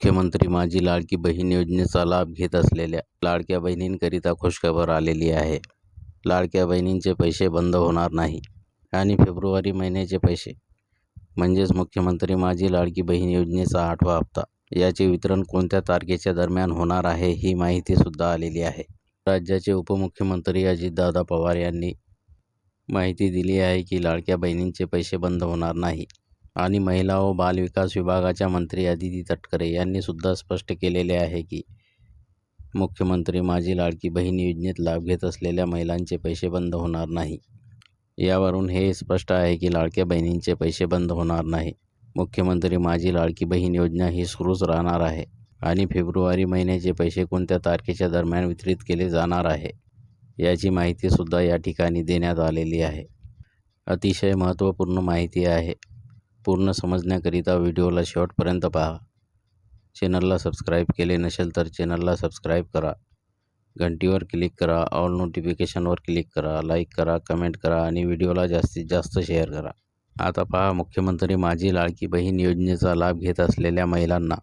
मुख्यमंत्री माझी लाडकी बहीण योजनेचा लाभ घेत असलेल्या लाडक्या बहिणींकरिता खुशखबर आलेली आहे. लाडक्या बहिणींचे पैसे बंद होणार नाही आणि फेब्रुवारी महिन्याचे पैसे. म्हणजेच मुख्यमंत्री माझी लाडकी बहीण योजनेचा आठवा हप्ता. याचे वितरण कोणत्या तारखेच्या दरम्यान होणार आहे ही माहितीसुद्धा आलेली आहे. राज्याचे उपमुख्यमंत्री अजितदादा पवार यांनी माहिती दिली आहे की लाडक्या बहिणींचे पैसे बंद होणार नाही. आणि महिला व बालविकास विभागाच्या मंत्री अदिती तटकरे यांनी सुद्धा स्पष्ट केलेले आहे की मुख्यमंत्री माझी लाडकी बहीण योजनेत लाभ घेत असलेल्या महिलांचे पैसे बंद होणार नाही. यावरून हे स्पष्ट आहे की लाडक्या बहिणींचे पैसे बंद होणार नाही. मुख्यमंत्री माझी लाडकी बहीण योजना ही सुरूच राहणार आहे आणि फेब्रुवारी महिन्याचे पैसे कोणत्या तारखेच्या दरम्यान वितरित केले जाणार आहे याची माहितीसुद्धा या ठिकाणी देण्यात आलेली आहे. अतिशय महत्त्वपूर्ण माहिती आहे. पूर्ण समजण्याकरिता व्हिडिओला शेवटपर्यंत पहा. चॅनलला सबस्क्राईब केले नसेल तर चॅनलला सबस्क्राईब करा. घंटीवर क्लिक करा ऑल नोटिफिकेशनवर क्लिक करा लाईक करा कमेंट करा आणि व्हिडिओला जास्तीत जास्त शेअर करा. आता पहा मुख्यमंत्री माझी लाडकी बहीण योजनेचा लाभ घेत असलेल्या महिलांना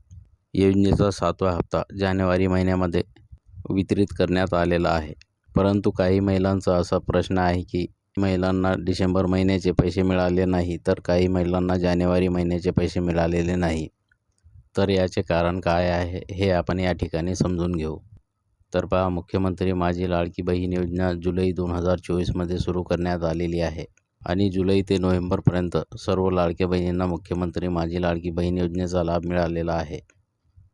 योजनेचा सातवा हप्ता जानेवारी महिन्यामध्ये वितरित करण्यात आलेला आहे. परंतु काही महिलांचा असा प्रश्न आहे की महिलांना डिसेंबर महिन्याचे पैसे मिळाले नाही तर काही महिलांना जानेवारी महिन्याचे पैसे मिळालेले नाही. तर याचे कारण काय आहे हे आपण या ठिकाणी समजून घेऊ. तर पहा मुख्यमंत्री माझी लाडकी बहीण योजना जुलै दोन हजार चोवीसमध्ये सुरू करण्यात आलेली आहे. आणि जुलै ते नोव्हेंबरपर्यंत सर्व लाडक्या बहिणींना मुख्यमंत्री माझी लाडकी बहीण योजनेचा लाभ मिळालेला आहे.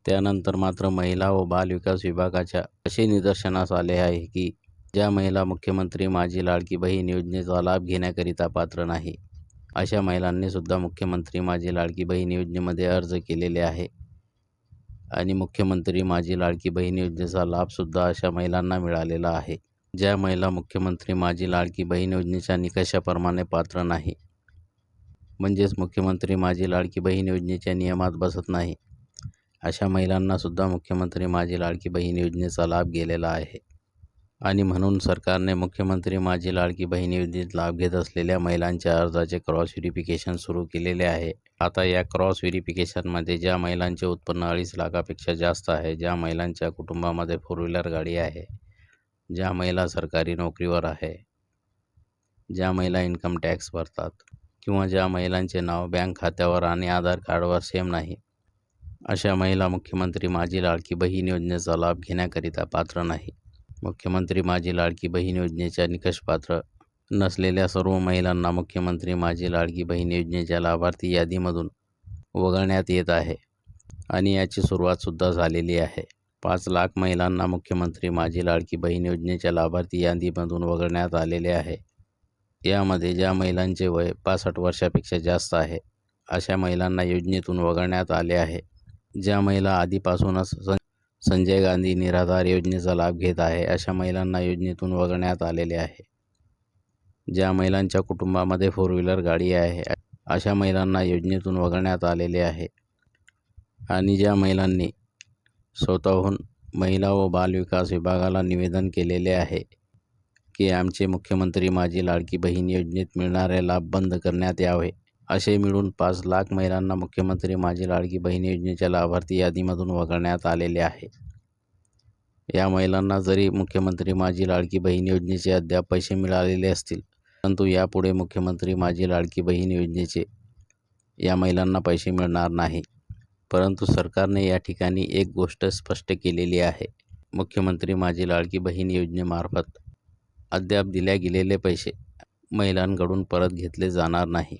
त्यानंतर मात्र महिला व बालविकास विभागाच्या असे निदर्शनास आले आहे की ज्या महिला मुख्यमंत्री माझी लाडकी बहीण योजनेचा लाभ घेण्याकरिता पात्र नाही अशा महिलांनी सुद्धा मुख्यमंत्री माझी लाडकी बहीण योजनेमध्ये अर्ज केलेले आहे. आणि मुख्यमंत्री माझी लाडकी बहीण योजनेचा लाभसुद्धा अशा महिलांना मिळालेला आहे. ज्या महिला मुख्यमंत्री माझी लाडकी बहीण योजनेच्या निकषाप्रमाणे पात्र नाही म्हणजेच मुख्यमंत्री माझी लाडकी बहीण योजनेच्या नियमात बसत नाही अशा महिलांनासुद्धा मुख्यमंत्री माझी लाडकी बहीण योजनेचा लाभ गेलेला आहे. आणि म्हणून सरकारने मुख्यमंत्री माझी लाडकी बहीण योजनेत लाभ घेत असलेल्या महिलांच्या अर्जाचे क्रॉस व्हेरिफिकेशन सुरू केलेले आहे. आता या क्रॉस व्हेरिफिकेशनमध्ये ज्या महिलांचे उत्पन्न अडीच लाखापेक्षा जास्त आहे ज्या महिलांच्या कुटुंबामध्ये फोर व्हीलर गाडी आहे ज्या महिला सरकारी नोकरीवर आहे ज्या महिला इन्कम टॅक्स भरतात किंवा ज्या महिलांचे नाव बँक खात्यावर आणि आधार कार्डवर सेम नाही अशा महिला मुख्यमंत्री माझी लाडकी बहीण योजनेचा लाभ घेण्याकरिता पात्र नाही. मुख्यमंत्री माझी लाडकी बहीण योजनेच्या निकषपात्र नसलेल्या सर्व महिलांना मुख्यमंत्री माझी लाडकी बहीण योजनेच्या लाभार्थी यादीमधून वगळण्यात येत आहे आणि याची सुरुवातसुद्धा झालेली आहे. पाच लाख महिलांना मुख्यमंत्री माझी लाडकी बहीण योजनेच्या लाभार्थी यादीमधून वगळण्यात आलेले आहे. यामध्ये ज्या महिलांचे वय पासष्ट वर्षापेक्षा जास्त आहे अशा महिलांना योजनेतून वगळण्यात आले आहे. ज्या महिला आधीपासूनच संजय गांधी निराधार योजनेचा लाभ घेत आहे अशा महिलांना योजनेतून वगळण्यात आलेले आहे. ज्या महिलांच्या कुटुंबामध्ये फोर व्हीलर गाडी आहे अशा महिलांना योजनेतून वगळण्यात आलेले आहे. आणि ज्या महिलांनी स्वतःहून महिला व बालविकास विभागाला निवेदन केलेले आहे की आमचे मुख्यमंत्री माझी लाडकी बहीण योजनेत मिळणारे लाभ बंद करण्यात यावे. असे मिळून पाच लाख महिलांना मुख्यमंत्री माझी लाडकी बहीण योजनेच्या लाभार्थी यादीमधून वगळण्यात आलेले आहे. या महिलांना जरी मुख्यमंत्री माझी लाडकी बहीण योजनेचे अद्याप पैसे मिळालेले असतील परंतु यापुढे मुख्यमंत्री माझी लाडकी बहीण योजनेचे या महिलांना पैसे मिळणार नाही. परंतु सरकारने या ठिकाणी एक गोष्ट स्पष्ट केलेली आहे. मुख्यमंत्री माझी लाडकी बहीण योजनेमार्फत अद्याप दिल्या गेलेले पैसे महिलांकडून परत घेतले जाणार नाही.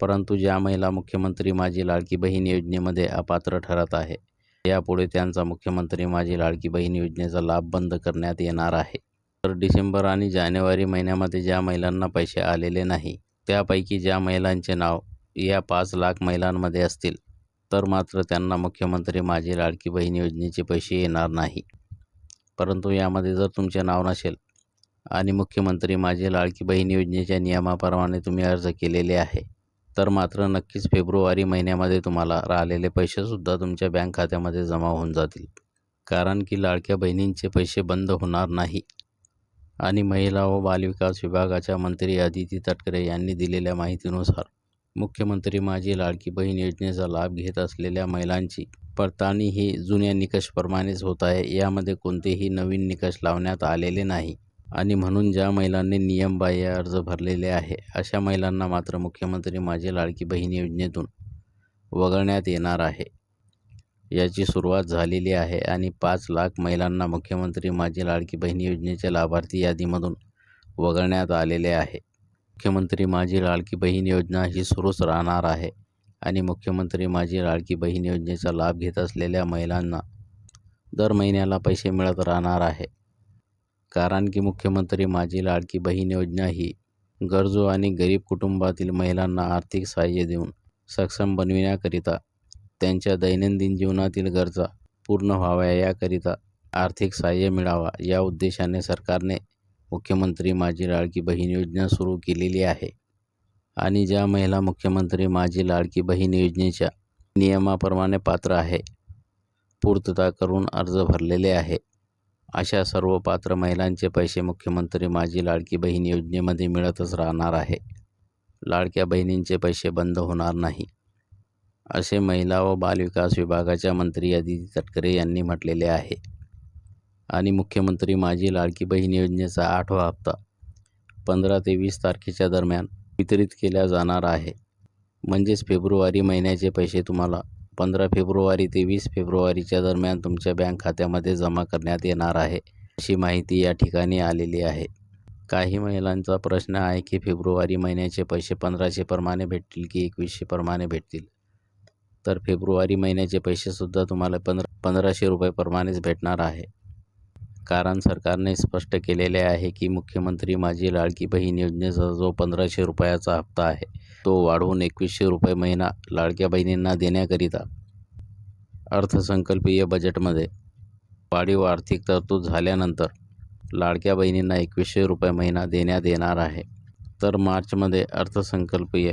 परंतु ज्या महिला मुख्यमंत्री माझी लाडकी बहीण योजनेमध्ये अपात्र ठरत आहे यापुढे त्यांचा मुख्यमंत्री माझी लाडकी बहीण योजनेचा लाभ बंद करण्यात येणार आहे. तर डिसेंबर आणि जानेवारी महिन्यामध्ये ज्या महिलांना पैसे आलेले नाही त्यापैकी ज्या महिलांचे नाव या पाच लाख महिलांमध्ये असतील तर मात्र त्यांना मुख्यमंत्री माझी लाडकी बहीण योजनेचे पैसे येणार नाही. परंतु यामध्ये जर तुमचे नाव नसेल आणि मुख्यमंत्री माझी लाडकी बहीण योजनेच्या नियमाप्रमाणे तुम्ही अर्ज केलेले आहे तर मात्र नक्कीच फेब्रुवारी महिन्यामध्ये तुम्हाला राहिलेले पैसेसुद्धा तुमच्या बँक खात्यामध्ये जमा होऊन जातील. कारण की लाडक्या बहिणींचे पैसे बंद होणार नाही. आणि महिला व बालविकास विभागाच्या मंत्री अदिती तटकरे यांनी दिलेल्या माहितीनुसार मुख्यमंत्री माझी लाडकी बहीण योजनेचा लाभ घेत असलेल्या महिलांची पडताळणी ही जुन्या निकषप्रमाणेच होत आहे. यामध्ये कोणतेही नवीन निकष लावण्यात आलेले नाही. आणि म्हणून ज्या महिलांनी नियमबाह्य अर्ज भरलेले आहे अशा महिलांना मात्र मुख्यमंत्री माझी लाडकी बहीण योजनेतून वगळण्यात येणार आहे. याची सुरुवात झालेली आहे आणि पाच लाख महिलांना मुख्यमंत्री माझी लाडकी बहीण योजनेच्या लाभार्थी यादीमधून वगळण्यात आलेले आहे. मुख्यमंत्री माझी लाडकी बहीण योजना ही सुरूच राहणार आहे आणि मुख्यमंत्री माझी लाडकी बहीण योजनेचा लाभ घेत असलेल्या महिलांना दर महिन्याला पैसे मिळत राहणार आहे. कारण की मुख्यमंत्री माझी लाडकी बहीण योजना ही गरजू आणि गरीब कुटुंबातील महिलांना आर्थिक सहाय्य देऊन सक्षम बनविण्याकरिता त्यांच्या दैनंदिन जीवनातील गरजा पूर्ण व्हाव्या याकरिता आर्थिक सहाय्य मिळावा या उद्देशाने सरकारने मुख्यमंत्री माझी लाडकी बहीण योजना सुरू केलेली आहे. आणि ज्या महिला मुख्यमंत्री माझी लाडकी बहीण योजनेच्या नियमाप्रमाणे पात्र आहे पूर्तता करून अर्ज भरलेले आहे. अशा सर्व पात्र महिलांचे पैसे मुख्यमंत्री माझी लाडकी बहीण योजनेमध्ये मिळतच राहणार आहे. लाडक्या बहिणींचे पैसे बंद होणार नाही. असे महिला व बालविकास विभागाच्या मंत्री अदिती तटकरे यांनी म्हटलेले आहे. आणि मुख्यमंत्री माझी लाडकी बहीण योजनेचा आठवा हप्ता पंधरा ते वीस तारखेच्या दरम्यान वितरित केला जाणार आहे. म्हणजेच फेब्रुवारी महिन्याचे पैसे तुम्हाला पंधरा फेब्रुवारी ते वीस फेब्रुवारीच्या दरम्यान तुमच्या बँक खात्यामध्ये जमा करण्यात येणार आहे अशी माहिती या ठिकाणी आलेली आहे. काही महिलांचा प्रश्न आहे की फेब्रुवारी महिन्याचे पैसे पंधराशे प्रमाणे भेटतील की एकवीसशे प्रमाणे भेटतील? तर फेब्रुवारी महिन्याचे पैसेसुद्धा तुम्हाला पंधरा पंधराशे रुपयेप्रमाणेच भेटणार आहे. कारण सरकारने स्पष्ट केलेले आहे की मुख्यमंत्री माझी लाडकी बहीण योजनेचा जो पंधराशे रुपयाचा हप्ता आहे तो वाढवून एकवीसशे रुपये महिना लाडक्या बहिणींना देण्याकरिता अर्थसंकल्पीय बजेटमध्ये वाढीव आर्थिक तरतूद झाल्यानंतर लाडक्या बहिणींना एकवीसशे रुपये महिना देण्यात येणार आहे. तर मार्चमध्ये अर्थसंकल्पीय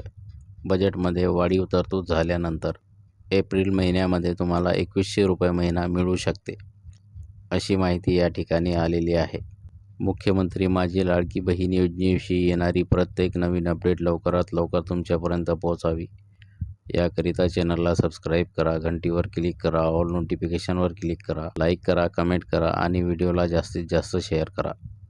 बजेटमध्ये वाढीव तरतूद झाल्यानंतर एप्रिल महिन्यामध्ये तुम्हाला एकवीसशे रुपये महिना मिळू शकते अशी माहिती या ठिकाणी आलेली आहे. मुख्यमंत्री माझी लाडकी बहीण योजनेविषयी येणारी प्रत्येक नवीन अपडेट लवकरात लवकर तुमच्यापर्यंत पोहोचावी. याकरिता चॅनलला सबस्क्राईब करा घंटीवर क्लिक करा ऑल नोटिफिकेशनवर क्लिक करा लाईक करा कमेंट करा आणि व्हिडिओला जास्तीत जास्त शेअर करा.